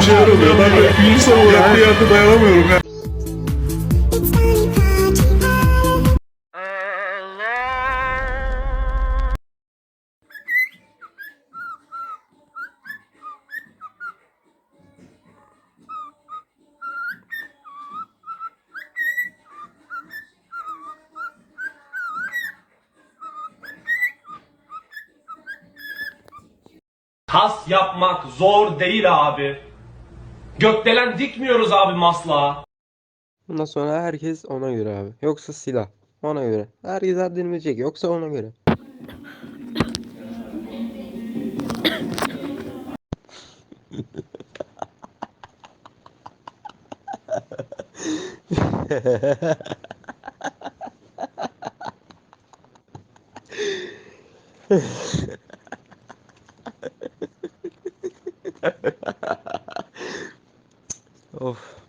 şeyler oluyor. Ben de bir insan olarak bir yerde dayanamıyorum ya. Kas yapmak zor değil abi. Gökdelen dikmiyoruz abi maslağa. Bundan sonra herkes ona göre abi. Yoksa silah. Ona göre. Herkes haddini bilecek. Yoksa ona göre. Of.